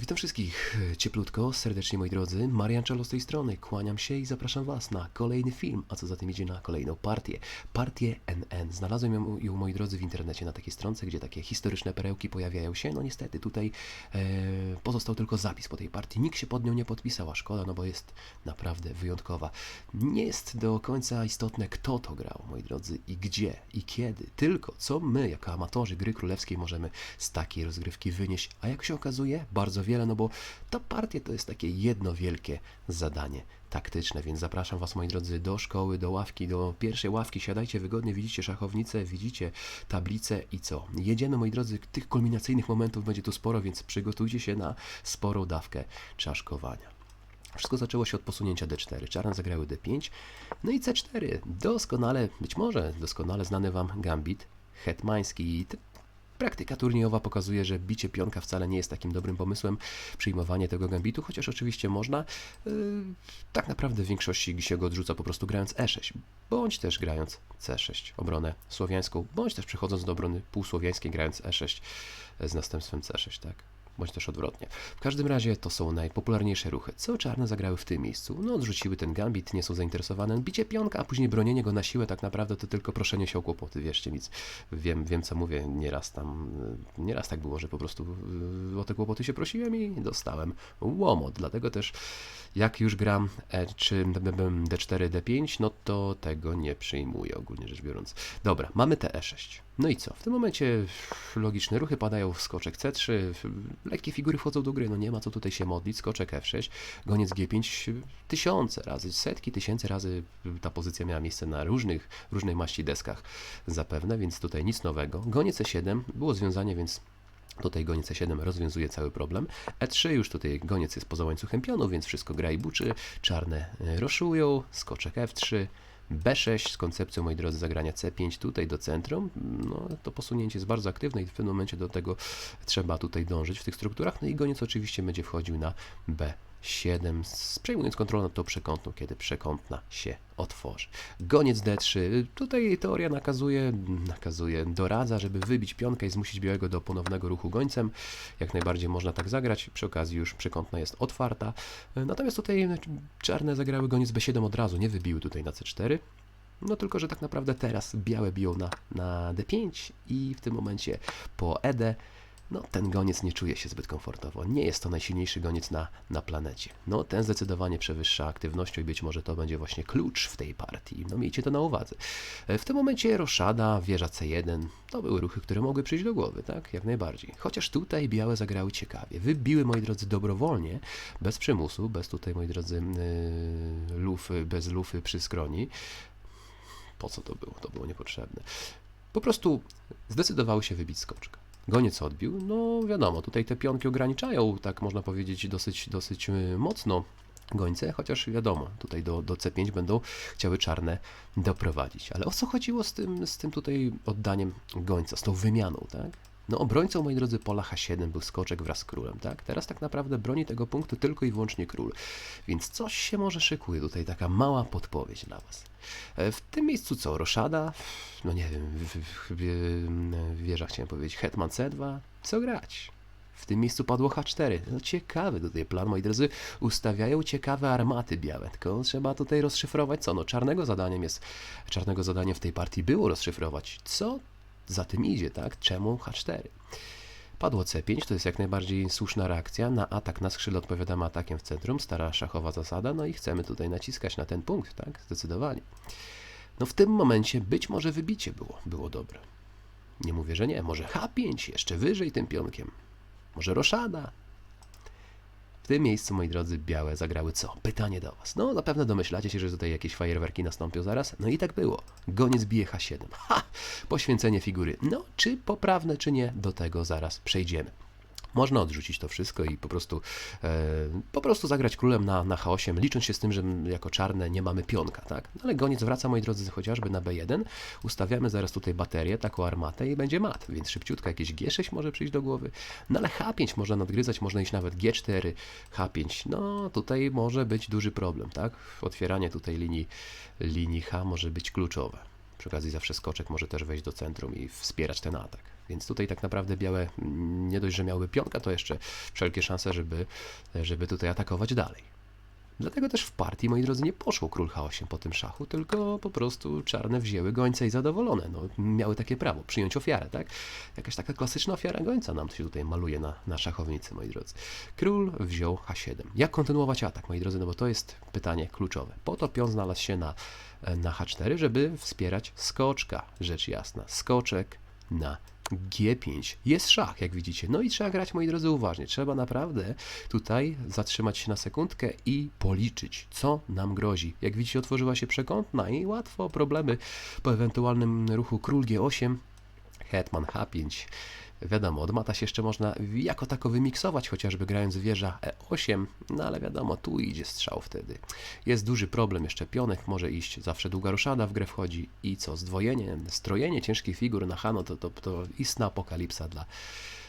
witam wszystkich cieplutko, serdecznie moi drodzy. Marian Czelo z tej strony, kłaniam się i zapraszam Was na kolejny film, a co za tym idzie na kolejną partię. Partię NN. Znalazłem ją, ją moi drodzy w internecie na takiej stronce, gdzie takie historyczne perełki pojawiają się. No niestety tutaj e, pozostał tylko zapis po tej partii. Nikt się pod nią nie podpisał, a szkoda, no bo jest naprawdę wyjątkowa. Nie jest do końca istotne kto to grał, moi drodzy, i gdzie, i kiedy. Tylko co my, jako amatorzy gry królewskiej, możemy z takiej rozgrywki wynieść. A jak się okazuje, bardzo wiele, no bo ta partia to jest takie jedno wielkie zadanie taktyczne, więc zapraszam Was, moi drodzy, do szkoły, do ławki, do pierwszej ławki. Siadajcie wygodnie, widzicie szachownicę, widzicie tablicę i co? Jedziemy, moi drodzy, tych kulminacyjnych momentów będzie tu sporo, więc przygotujcie się na sporą dawkę czaszkowania. Wszystko zaczęło się od posunięcia D4. Czarne zagrały D5, no i C4. Doskonale, być może doskonale znany Wam gambit hetmański. Ty- Praktyka turniejowa pokazuje, że bicie pionka wcale nie jest takim dobrym pomysłem, przyjmowanie tego gambitu, chociaż oczywiście można. Yy, tak naprawdę w większości się go odrzuca po prostu grając E6, bądź też grając C6, obronę słowiańską, bądź też przechodząc do obrony półsłowiańskiej, grając E6 z następstwem C6, tak? Bądź też odwrotnie. W każdym razie to są najpopularniejsze ruchy. Co czarne zagrały w tym miejscu? No, odrzuciły ten gambit, nie są zainteresowane. Bicie pionka, a później bronienie go na siłę, tak naprawdę to tylko proszenie się o kłopoty, wierzcie nic. Wiem, wiem co mówię, nieraz tam, y, nieraz tak było, że po prostu y, o te kłopoty się prosiłem i dostałem łomot. Dlatego też jak już gram E czy D4, D5, no to tego nie przyjmuję ogólnie rzecz biorąc. Dobra, mamy te E6. No i co? W tym momencie logiczne ruchy padają w skoczek C3, lekkie figury wchodzą do gry, no nie ma co tutaj się modlić, skoczek F6, goniec G5, tysiące razy, setki tysięcy razy ta pozycja miała miejsce na różnych, różnej maści deskach zapewne, więc tutaj nic nowego. Goniec E7, było związanie, więc Tutaj goniec E7 rozwiązuje cały problem. E3 już tutaj goniec jest poza łańcuchem pionu, więc wszystko gra i buczy. Czarne e, roszują, skoczek F3, B6 z koncepcją, moi drodzy, zagrania C5 tutaj do centrum, no to posunięcie jest bardzo aktywne i w pewnym momencie do tego trzeba tutaj dążyć w tych strukturach, no i goniec oczywiście będzie wchodził na B6. 7, przejmując kontrolę nad tą przekątną, kiedy przekątna się otworzy. Goniec D3. Tutaj teoria nakazuje, nakazuje, doradza, żeby wybić pionkę i zmusić białego do ponownego ruchu gońcem. Jak najbardziej można tak zagrać. Przy okazji już przekątna jest otwarta. Natomiast tutaj czarne zagrały goniec B7 od razu, nie wybiły tutaj na C4. No tylko, że tak naprawdę teraz białe biją na, na D5 i w tym momencie po ED no ten goniec nie czuje się zbyt komfortowo. Nie jest to najsilniejszy goniec na, na planecie. No ten zdecydowanie przewyższa aktywnością i być może to będzie właśnie klucz w tej partii. No miejcie to na uwadze. E, W tym momencie roszada, wieża C1, to były ruchy, które mogły przyjść do głowy, tak? Jak najbardziej. Chociaż tutaj białe zagrały ciekawie. Wybiły, moi drodzy, dobrowolnie, bez przymusu, bez tutaj, moi drodzy, yy, lufy, bez lufy przy skroni. Po co to było? To było niepotrzebne. Po prostu zdecydowały się wybić skoczka. Goniec odbił, no wiadomo, tutaj te pionki ograniczają, tak można powiedzieć, dosyć, dosyć yy, mocno gońce, chociaż wiadomo, tutaj do, do C5 będą chciały czarne doprowadzić. Ale o co chodziło z tym, z tym tutaj oddaniem gońca, z tą wymianą, tak? No obrońcą, moi drodzy, pola H7 był skoczek wraz z królem, tak? Teraz tak naprawdę broni tego punktu tylko i wyłącznie król. Więc coś się może szykuje, tutaj taka mała podpowiedź dla Was. E, W tym miejscu co? Roszada? No nie wiem, w, w, w, wieża chciałem powiedzieć, hetman C2? Co grać? W tym miejscu padło H4. No ciekawy tutaj plan, moi drodzy. Ustawiają ciekawe armaty białe, tylko trzeba tutaj rozszyfrować co? No czarnego zadaniem jest, czarnego zadaniem w tej partii było rozszyfrować, co za tym idzie, tak? Czemu H4? Padło C5, to jest jak najbardziej słuszna reakcja. Na atak na skrzydle odpowiadamy atakiem w centrum, stara szachowa zasada, no i chcemy tutaj naciskać na ten punkt, tak? Zdecydowanie. No w tym momencie być może wybicie było, było dobre. Nie mówię, że nie. Może H5 jeszcze wyżej tym pionkiem. Może roszada. W tym miejscu, moi drodzy, białe zagrały co? Pytanie do Was. No, zapewne domyślacie się, że tutaj jakieś fajerwerki nastąpią zaraz. No i tak było. Goniec bije H7. Ha! Poświęcenie figury. No, czy poprawne, czy nie, do tego zaraz przejdziemy. Można odrzucić to wszystko i po prostu, e, po prostu zagrać królem na, na H8, licząc się z tym, że jako czarne nie mamy pionka, tak? No ale goniec wraca, moi drodzy, chociażby na B1. Ustawiamy zaraz tutaj baterię, taką armatę i będzie mat, więc szybciutko jakieś G6 może przyjść do głowy. No ale H5 można nadgryzać, można iść nawet G4, H5. No tutaj może być duży problem, tak? Otwieranie tutaj linii, linii H może być kluczowe. Przy okazji zawsze skoczek może też wejść do centrum i wspierać ten atak. Więc tutaj tak naprawdę białe mm, nie dość, że miały pionka, to jeszcze wszelkie szanse, żeby, żeby tutaj atakować dalej. Dlatego też w partii, moi drodzy, nie poszło król H8 po tym szachu, tylko po prostu czarne wzięły gońca i zadowolone. No, miały takie prawo, przyjąć ofiarę, tak? Jakaś taka klasyczna ofiara gońca nam się tutaj maluje na, na szachownicy, moi drodzy. Król wziął H7. Jak kontynuować atak, moi drodzy? No bo to jest pytanie kluczowe. Po to pion znalazł się na, na H4, żeby wspierać skoczka, rzecz jasna. Skoczek na G5. Jest szach, jak widzicie. No i trzeba grać, moi drodzy, uważnie. Trzeba naprawdę tutaj zatrzymać się na sekundkę i policzyć, co nam grozi. Jak widzicie, otworzyła się przekątna i łatwo problemy po ewentualnym ruchu król G8, hetman H5. Wiadomo, od mata się jeszcze można jako tako wymiksować, chociażby grając wieża E8, no ale wiadomo, tu idzie strzał wtedy. Jest duży problem, jeszcze pionek może iść, zawsze długa ruszada w grę wchodzi i co, zdwojenie, strojenie ciężkich figur na Hano to, to, to istna apokalipsa dla,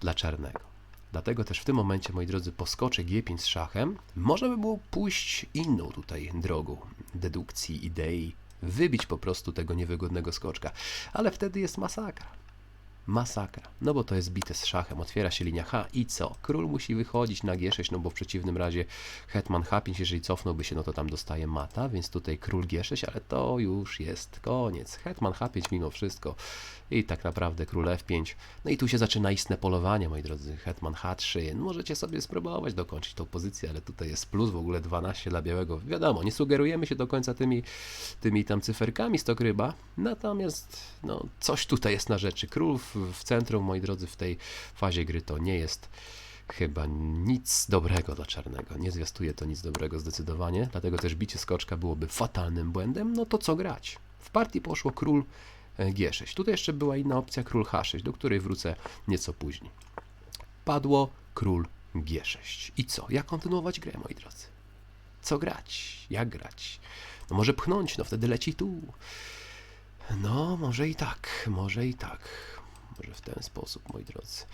dla czarnego. Dlatego też w tym momencie, moi drodzy, poskoczę G5 z szachem. Można by było pójść inną tutaj drogą dedukcji, idei, wybić po prostu tego niewygodnego skoczka, ale wtedy jest masakra. Masakra. No bo to jest bite z szachem. Otwiera się linia H i co? Król musi wychodzić na G6, no bo w przeciwnym razie hetman H5, jeżeli cofnąłby się, no to tam dostaje mata, więc tutaj król G6, ale to już jest koniec. Hetman H5 mimo wszystko i tak naprawdę król F5. No i tu się zaczyna istne polowanie, moi drodzy. Hetman H3. No możecie sobie spróbować dokończyć tą pozycję, ale tutaj jest plus w ogóle 12 dla białego. Wiadomo, nie sugerujemy się do końca tymi, tymi tam cyferkami z ryba, natomiast no, coś tutaj jest na rzeczy. Król w, centrum, moi drodzy, w tej fazie gry to nie jest chyba nic dobrego dla czarnego. Nie zwiastuje to nic dobrego zdecydowanie, dlatego też bicie skoczka byłoby fatalnym błędem. No to co grać? W partii poszło król e, G6. Tutaj jeszcze była inna opcja król H6, do której wrócę nieco później. Padło król G6. I co? Jak kontynuować grę, moi drodzy? Co grać? Jak grać? No może pchnąć, no wtedy leci tu. No, może i tak, może i tak. Może w ten sposób, moi drodzy.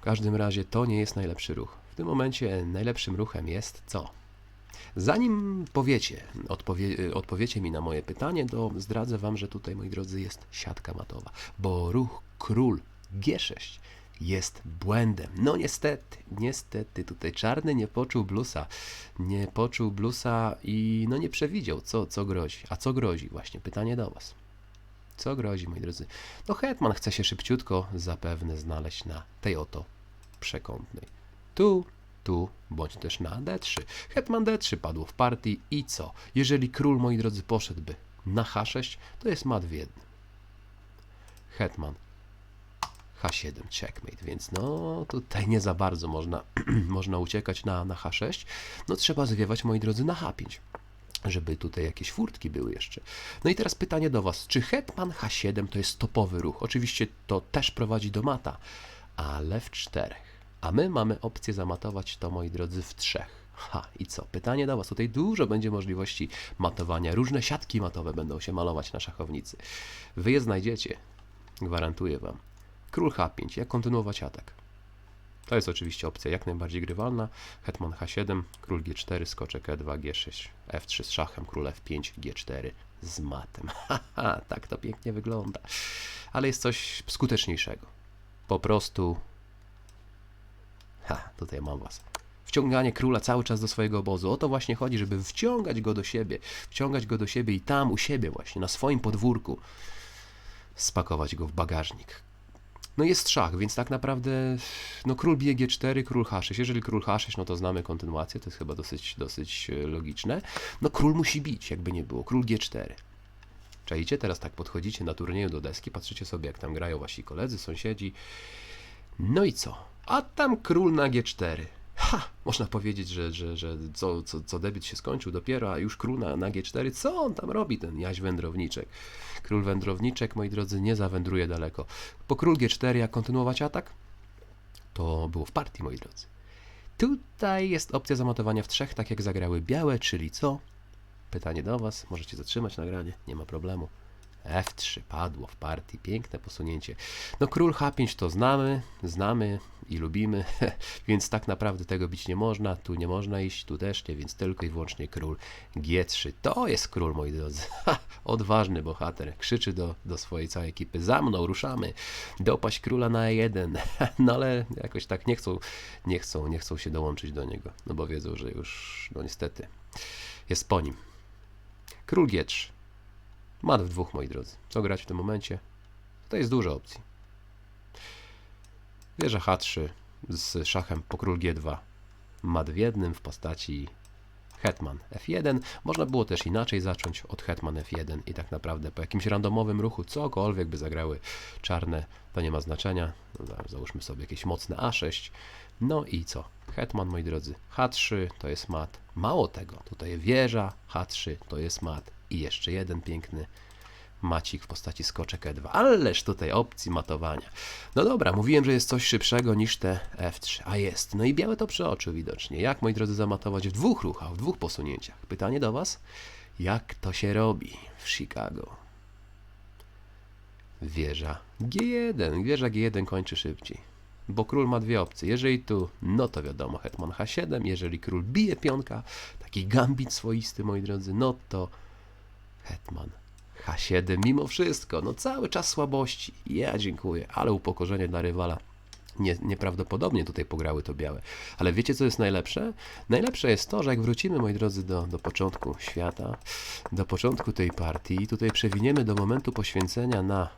W każdym razie to nie jest najlepszy ruch. W tym momencie najlepszym ruchem jest co? Zanim powiecie, odpowie, odpowiecie mi na moje pytanie, to zdradzę Wam, że tutaj, moi drodzy, jest siatka matowa, bo ruch król G6 jest błędem. No niestety, niestety, tutaj czarny nie poczuł blusa, nie poczuł blusa i no nie przewidział, co, co grozi. A co grozi? Właśnie pytanie do Was. Co grozi, moi drodzy? No Hetman chce się szybciutko zapewne znaleźć na tej oto przekątnej. Tu, tu, bądź też na D3. Hetman D3 padło w partii i co? Jeżeli król, moi drodzy, poszedłby na H6, to jest mat w jednym. Hetman H7 checkmate, więc no tutaj nie za bardzo można, można uciekać na, na H6. No trzeba zwiewać, moi drodzy, na H5 żeby tutaj jakieś furtki były jeszcze. No i teraz pytanie do Was, czy Hetman H7 to jest topowy ruch? Oczywiście to też prowadzi do mata, ale w czterech. A my mamy opcję zamatować to, moi drodzy, w trzech. Ha, i co? Pytanie do Was. Tutaj dużo będzie możliwości matowania. Różne siatki matowe będą się malować na szachownicy. Wy je znajdziecie. Gwarantuję Wam. Król H5. Jak kontynuować atak? To jest oczywiście opcja jak najbardziej grywalna. Hetman H7, król G4, skoczek E2, G6, F3 z szachem, król F5, G4 z matem. Haha, tak to pięknie wygląda. Ale jest coś skuteczniejszego. Po prostu... Ha, tutaj mam was. Wciąganie króla cały czas do swojego obozu. O to właśnie chodzi, żeby wciągać go do siebie. Wciągać go do siebie i tam u siebie właśnie, na swoim podwórku spakować go w bagażnik. No jest szach, więc tak naprawdę no król bije G4, król H6. Jeżeli król H6, no to znamy kontynuację, to jest chyba dosyć, dosyć e, logiczne. No król musi bić, jakby nie było. Król G4. Czajcie, teraz tak podchodzicie na turnieju do deski, patrzycie sobie jak tam grają wasi koledzy, sąsiedzi. No i co? A tam król na G4. Ha! Można powiedzieć, że, że, że co, co, co debiut się skończył dopiero, a już król na, na G4. Co on tam robi, ten Jaś Wędrowniczek? Król Wędrowniczek, moi drodzy, nie zawędruje daleko. Po król G4, jak kontynuować atak? To było w partii, moi drodzy. Tutaj jest opcja zamatowania w trzech, tak jak zagrały białe, czyli co? Pytanie do Was, możecie zatrzymać nagranie, nie ma problemu. F3 padło w partii, piękne posunięcie. No król H5 to znamy, znamy i lubimy, więc tak naprawdę tego bić nie można, tu nie można iść, tu też nie, więc tylko i wyłącznie król G3. To jest król, moi drodzy. Odważny bohater, krzyczy do, do swojej całej ekipy, za mną, ruszamy, dopaść króla na E1. No ale jakoś tak nie chcą, nie chcą, nie chcą się dołączyć do niego, no bo wiedzą, że już, no niestety, jest po nim. Król G3. Mat w dwóch, moi drodzy. Co grać w tym momencie? To jest dużo opcji. Wieża H3 z szachem po król G2. Mat w jednym w postaci hetman F1. Można było też inaczej zacząć od hetman F1 i tak naprawdę po jakimś randomowym ruchu cokolwiek by zagrały czarne, to nie ma znaczenia. No, za- załóżmy sobie jakieś mocne A6. No i co? Hetman, moi drodzy, H3 to jest mat. Mało tego, tutaj wieża H3 to jest mat i jeszcze jeden piękny macik w postaci skoczek E2. Ależ tutaj opcji matowania. No dobra, mówiłem, że jest coś szybszego niż te F3, a jest. No i białe to przeoczył widocznie. Jak, moi drodzy, zamatować w dwóch ruchach, w dwóch posunięciach? Pytanie do Was, jak to się robi w Chicago? Wieża G1. Wieża G1 kończy szybciej. Bo król ma dwie opcje. Jeżeli tu, no to wiadomo, hetman H7. Jeżeli król bije pionka, taki gambit swoisty, moi drodzy, no to hetman H7 mimo wszystko. No cały czas słabości. Ja dziękuję, ale upokorzenie dla rywala. Nie, nieprawdopodobnie tutaj pograły to białe. Ale wiecie, co jest najlepsze? Najlepsze jest to, że jak wrócimy, moi drodzy, do, do początku świata, do początku tej partii, tutaj przewiniemy do momentu poświęcenia na,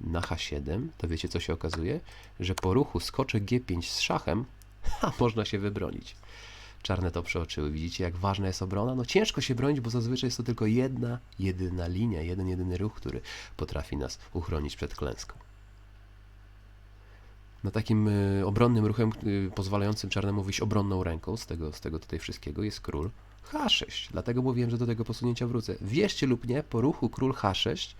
na H7, to wiecie, co się okazuje? Że po ruchu skoczek G5 z szachem, ha, można się wybronić. Czarne to przeoczyły. Widzicie, jak ważna jest obrona? No ciężko się bronić, bo zazwyczaj jest to tylko jedna, jedyna linia, jeden, jedyny ruch, który potrafi nas uchronić przed klęską. No takim y, obronnym ruchem, y, pozwalającym czarnemu wyjść obronną ręką z tego, z tego tutaj wszystkiego jest król H6. Dlatego mówiłem, że do tego posunięcia wrócę. Wierzcie lub nie, po ruchu król H6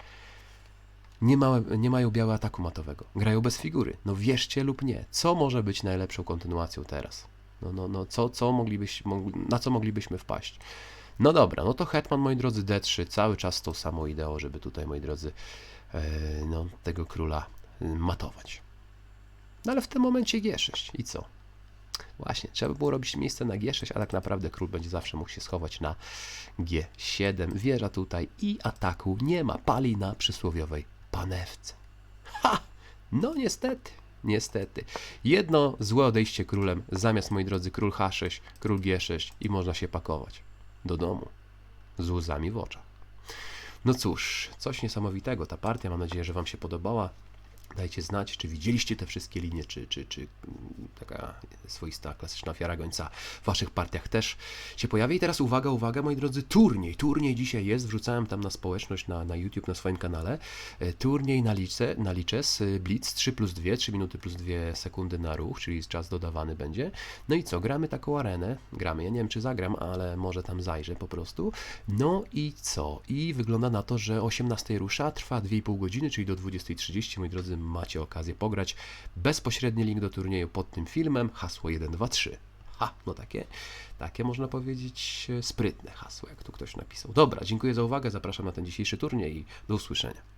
nie, ma, nie mają białe ataku matowego. Grają bez figury. No wierzcie lub nie. Co może być najlepszą kontynuacją teraz? No, no, no co, co moglibyś, mog- na co moglibyśmy wpaść? No dobra, no to hetman, moi drodzy, D3, cały czas tą samą ideą, żeby tutaj, moi drodzy, e, no, tego króla y, matować. No ale w tym momencie G6 i co? Właśnie, trzeba by było robić miejsce na G6, a tak naprawdę król będzie zawsze mógł się schować na G7. Wieża tutaj i ataku nie ma, pali na przysłowiowej panewce. Ha! No niestety, niestety. Jedno złe odejście królem, zamiast, moi drodzy, król H6, król G6 i można się pakować do domu z łzami w oczach. No cóż, coś niesamowitego. Ta partia, mam nadzieję, że Wam się podobała. Dajcie znać, czy widzieliście te wszystkie linie, czy, czy, czy mm, taka swoista, klasyczna ofiara gońca w Waszych partiach też się pojawi. I teraz uwaga, uwaga, moi drodzy, turniej. Turniej dzisiaj jest, wrzucałem tam na społeczność, na, na YouTube, na swoim kanale. E, Turniej na liczce, na liczes, Blitz 3 plus 2, 3 minuty plus 2 sekundy na ruch, czyli czas dodawany będzie. No i co, gramy taką arenę, gramy, ja nie wiem czy zagram, ale może tam zajrzę po prostu. No i co? I wygląda na to, że o 18 rusza, trwa 2,5 godziny, czyli do 20.30, moi drodzy, macie okazję pograć. Bezpośredni link do turnieju pod tym filmem, hasło 123. Ha, no takie, takie można powiedzieć e, sprytne hasło, jak tu ktoś napisał. Dobra, dziękuję za uwagę, zapraszam na ten dzisiejszy turniej i do usłyszenia.